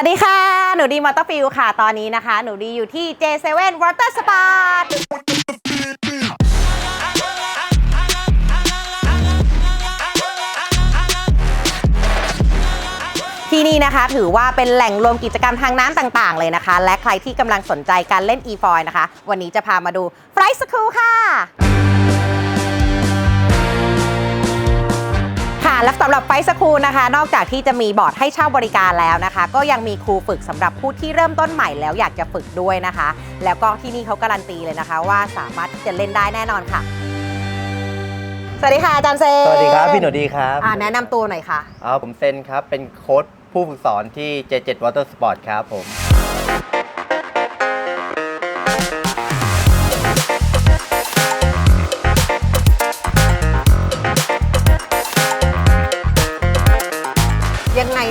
วัสดีค่ะ หนูดีมอเตอร์ฟิลค่ะ ตอนนี้นะคะ หนูดีอยู่ที่ J7 Water Sport ที่นี่นะคะ ถือว่าเป็นแหล่งรวมกิจกรรมทางน้ำต่างๆ เลยนะคะ และใครที่กำลังสนใจการเล่น e f o i นะคะ วันนี้จะพามาดู Flight School ค่ะ และสำหรับไฟสคูลนะคะ นอกจากที่จะมีบอร์ดให้เช่าบริการแล้วนะคะ ก็ยังมีครูฝึกสำหรับผู้ที่เริ่มต้นใหม่แล้วอยากจะฝึกด้วยนะคะ แล้วก็ที่นี่เขาการันตีเลยนะคะ ว่าสามารถที่จะเล่นได้แน่นอนค่ะ สวัสดีค่ะอาจารย์เซนสวัสดีครับพี่หนูดีครับอ่าแนะนำตัวหน่อยค่ะอ๋อผมเซนครับเป็นโค้ชผู้ฝึกสอนที่ J7 Water Sport ครับผม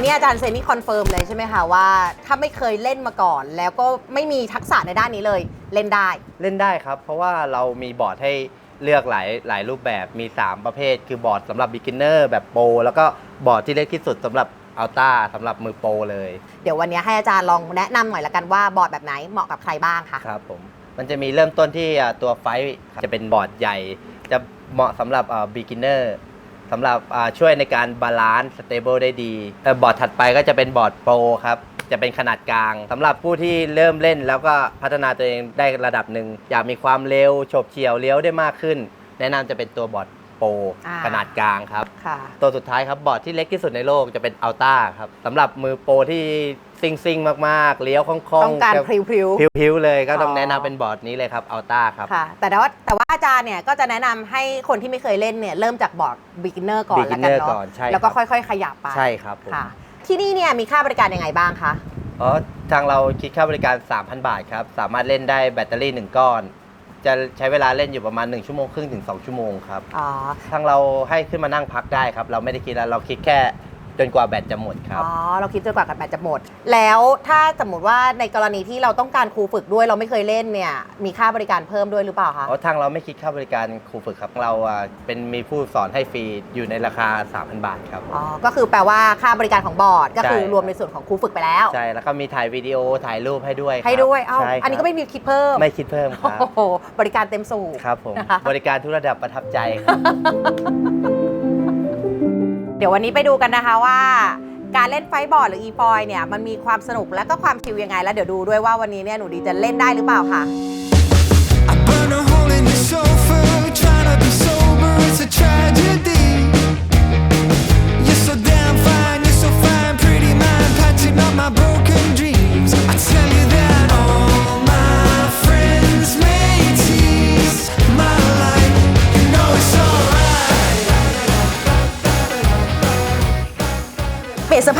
นี่ยอาจารย์เซนนี่คอนเฟิร์มเลยใช่ไหมคะว่า ถ้าไม่เคยเล่นมาก่อน แล้วก็ไม่มีทักษะในด้านนี้เลยเล่นได้ เล่นได้ครับ เพราะว่าเรามีบอร์ดให้เลือกหลายหลายรูปแบบมี 3 ประเภท คือบอร์ดสำหรับ beginner แบบโปรแล้วก็บอร์ดที่เล็กที่สุดสำหรับอัลต้าสำหรับมือโปรเลย เดี๋ยววันนี้ให้อาจารย์ลองแนะนำหน่อยละกันว่าบอร์ดแบบไหนเหมาะกับใครบ้างคะครับผม มันจะมีเริ่มต้นที่อ่าตัวไฟท์จะเป็นบอร์ดใหญ่ จะเหมาะสำหรับอ่า beginner สำหรับอ่าช่วยในการบาลานซ์สเตเบิลได้ดีแต่บอร์ดถัดไปก็จะเป็นบอร์ดโปรครับจะเป็นขนาดกลางสำหรับผู้ที่เริ่มเล่นแล้วก็พัฒนาตัวเองได้ระดับหนึ่ง อยากมีความเร็วโฉบเฉี่ยวเลี้ยวได้มากขึ้น แนะนำจะเป็นตัวบอร์ดโปรอ่าขนาดกลางครับค่ะตัวสุดท้ายครับบอร์ดที่เล็กที่สุดในโลกจะเป็นอัลต้าครับสำหรับมือโปรที่ ซิงซิงๆมากๆ เลี้ยวคล่องๆต้องการพริ้วพิวๆเลยก็ต้องอ๋อ แนะนำเป็นบอร์ดนี้เลยครับอัลต้าครับๆค่ะ แต่ว่าแต่ว่าอาจารย์เนี่ยก็จะแนะนำให้คนที่ไม่เคยเล่นเนี่ยเริ่มจากบอร์ด beginner ก่อนแล้วกัน beginner เนาะก่อนใช่แล้วก็ครับ ค่อยๆ ขยับไปใช่ครับผมค่ะ ที่นี่เนี่ยมีค่าบริการยังไงบ้างคะ อ๋อทางเราคิดค่าบริการ 3,000 บาทครับ สามารถเล่นได้แบตเตอรี่ 1 ก้อน จะใช้เวลาเล่นอยู่ประมาณ 1 ชั่วโมงครึ่งถึง 2 ชั่วโมงครับ อ๋อ ทางเราให้ขึ้นมานั่งพักได้ครับ เราไม่ได้คิดแล้วเราคิดแค่ จนกว่าแบตจะหมดครับ อ๋อเราคิดจนกว่ากันแบตจะหมด แล้วถ้าสมมติว่าในกรณีที่เราต้องการครูฝึกด้วยเราไม่เคยเล่นเนี่ยมีค่าบริการเพิ่มด้วยหรือเปล่าคะ เพราะทางเราไม่คิดค่าบริการครูฝึกครับ เราอะเป็นมีผู้สอนให้ฟรีอยู่ในราคา 3,000 บาทครับ อ๋อ ก็คือแปลว่าค่าบริการของบอร์ด ก็คือใช่ รวมในส่วนของครูฝึกไปแล้ว ใช่ แล้วก็มีถ่ายวิดีโอถ่ายรูปให้ด้วยครับให้ด้วยเอ้าใช่ครับอันนี้ก็ไม่มีคิดเพิ่มไม่คิดเพิ่มครับ โอ้โหบริการเต็มสูบ ครับผมนะคะบริการทุกระดับประทับใจครับ เดี๋ยววันนี้ไปดูกันนะคะว่า การเล่นไฟบอร์ดหรืออีฟอยเนี่ยมันมีความสนุกและก็ความชิลยังไง แล้วเดี๋ยวดูด้วยว่าวันนี้เนี่ยหนูดีจะเล่นได้หรือเปล่าค่ะ broken dream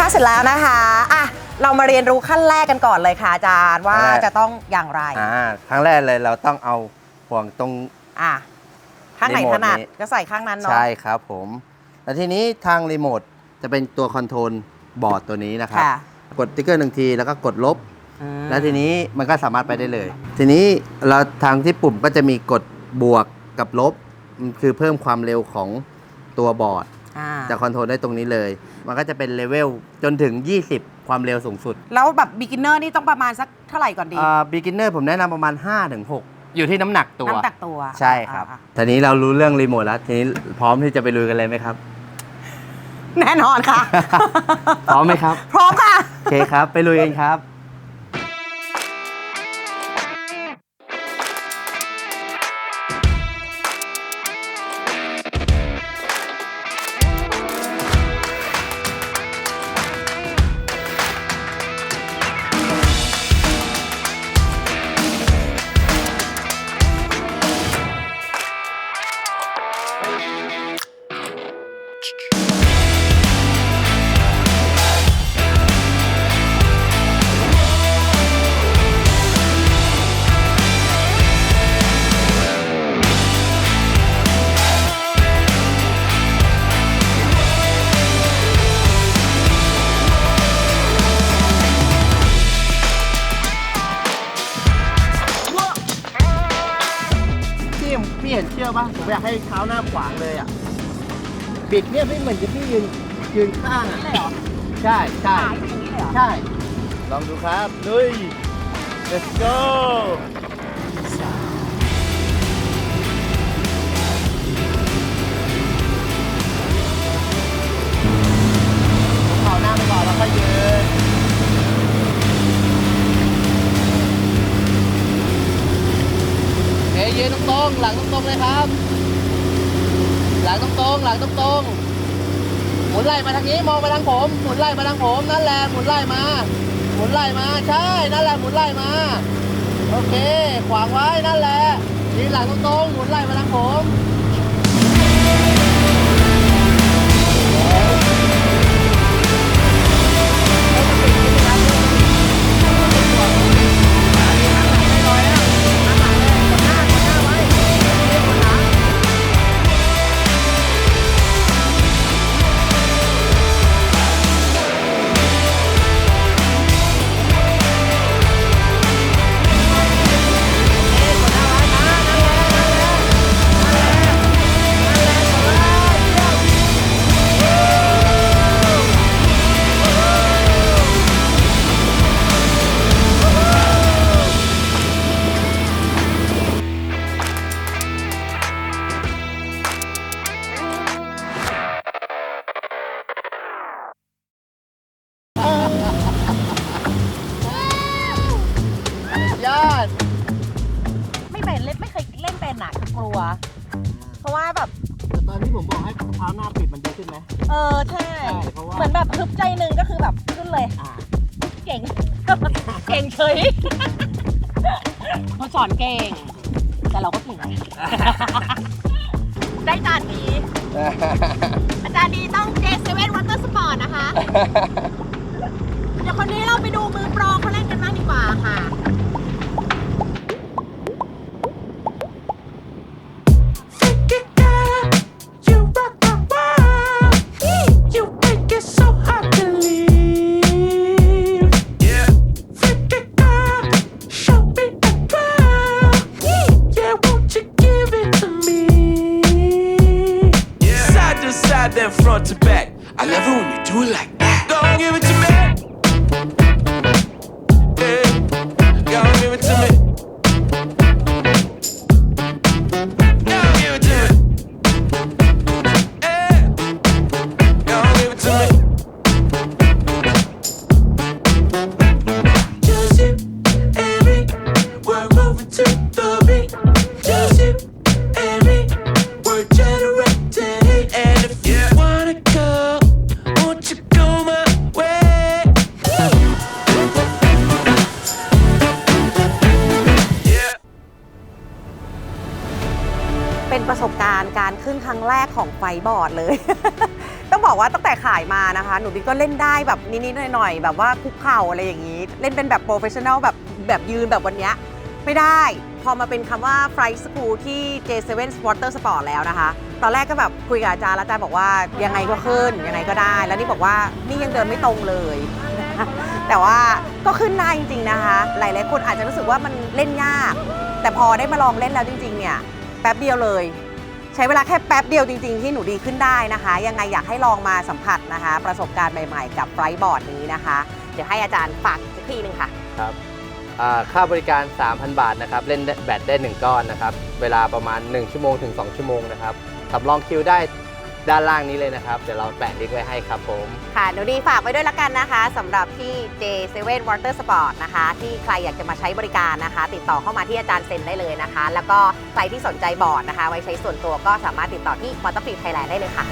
เปลี่ยนเสื้อผ้าเสร็จแล้วนะคะอะเรามาเรียนรู้ขั้นแรกกันก่อนเลยค่ะอาจารย์ว่าขั้นแรก จะต้องอย่างไรอ่าครั้งแรกเลยเราต้องเอาห่วงตรง อะข้างไหนรีโมทถนัดนี้ ก็ใส่ข้างนั้นเนาะ ใช่ครับผมแล้วทีนี้ทางรีโมทจะเป็นตัวคอนโทรลบอร์ดตัวนี้นะครับ ค่ะ กดติ๊กเกอร์หนึ่งทีแล้วก็กดลบ อืมแล้วทีนี้มันก็สามารถไปได้เลย ทีนี้เราทางที่ปุ่มก็จะมีกดบวกกับลบมันคือเพิ่มความเร็วของตัวบอร์ด อ่า จะคอนโทรลได้ตรงนี้เลย มันก็จะเป็นเลเวลจนถึง 20 ความเร็วสูงสุดแล้วแบบ beginner นี่ต้องประมาณสักเท่าไหร่ก่อนดีอ่า beginner ผมแนะนำประมาณ 5-6 อยู่ที่น้ำหนักตัว น้ำตักตัวใช่ครับ อ่าทีนี้เรารู้เรื่องรีโมทแล้ว ทีนี้พร้อมที่จะไปลุยกันเลยไหมครับ แน่นอนค่ะ พร้อมไหมครับ พร้อมค่ะ โอเคครับ ไปลุยกันครับ อกป่ะผมอยากให้เท้าหน้าขวางเลยอะบิดเนี่ยพี่เหมือนจะพี่ยืนยืนข้างอะใช่ใช่ใช่ ลองดูครับลุย let's go เอาหน้าไปก่อนแล้วค่อยยืน เอยืนตรงๆหลังตรงๆเลยครับหลั งตรงๆหลังตรงๆหมุนไหล่มาทางนี้มองไปทางผมหมุนไหล่มาทางผมนั่นแหละหมุนไหล่มาหมุนไหล่มาใช่นั่นแหละหมุนไหล่มาโอเค ขวางไว้นั่นแหละยืนหลังตรงๆหมุนไหล่มาทางผม ผมบอกให้เท้าหน้าปิดมันดีขึ้นไหมเออใช่ใช่เพราะว่าเหมือนแบบฮึบใจหนึ่งก็คือแบบขึ้นเลย อ่าเก่ง เก่งเฉยเขาสอนเก่ง แต่เราก็เก่งได้จานดี อาจารย์ดีต้อง J7 Water Sport นะคะ เดี๋ยวคนนี้เราไปดูมือโปรเขาเล่นกันบ้างดีกว่าค่ะ ครั้งแรกของไฟบอร์ดเลย ต้องบอกว่าตั้งแต่ขายมานะคะ หนูดิก็เล่นได้แบบนิดๆหน่อยๆแบบว่าคุกเข่าอะไรอย่างนี้ เล่นเป็นแบบโปรเฟชชั่น a ลแบบแบบยืนแบบวันเนี้ยไม่ได้ พอมาเป็นคำว่า Flight School ที่ J7 Water Sport แล้วนะคะ ตอนแรกก็แบบคุยกับอาจารย์แล้วอาจารย์บอกว่ายังไงก็ขึ้นยังไงก็ได้ แล้วนี่บอกว่านี่ยังเดินไม่ตรงเลยแต่ว่าก็ขึ้นได้จริง ๆนะคะ หลายๆคนอาจจะรู้สึกว่ามันเล่นยาก แต่พอได้มาลองเล่นแล้วจริง ๆ เนี่ย แป๊บเดียวเลย ใช้เวลาแค่แป๊บเดียวจริง ๆ ที่หนูดีขึ้นได้นะคะ ยังไงอยากให้ลองมาสัมผัสนะคะ ประสบการณ์ใหม่ๆ กับไฟบอร์ดนี้นะคะ เดี๋ยวให้อาจารย์ฝากอีกสักทีหนึ่งค่ะ ครับอ่าค่าบริการ 3,000 บาทนะครับ เล่นแบตได้ 1 ก้อนนะครับ เวลาประมาณ 1 ชั่วโมงถึง 2 ชั่วโมงนะครับสำรองคิวได้ ด้านล่างนี้เลยนะครับ เดี๋ยวเราแปะลิงก์ไว้ให้ครับผม ค่ะหนูดีฝากไว้ด้วยละกันนะคะสำหรับที่ J7 Water Sport นะคะ ที่ใครอยากจะมาใช้บริการนะคะ ติดต่อเข้ามาที่อาจารย์เซนได้เลยนะคะ แล้วก็ใครที่สนใจบอร์ดนะคะ ไว้ใช้ส่วนตัวก็สามารถติดต่อที่ m o t o r f i e l Thailand ได้เลยค่ะ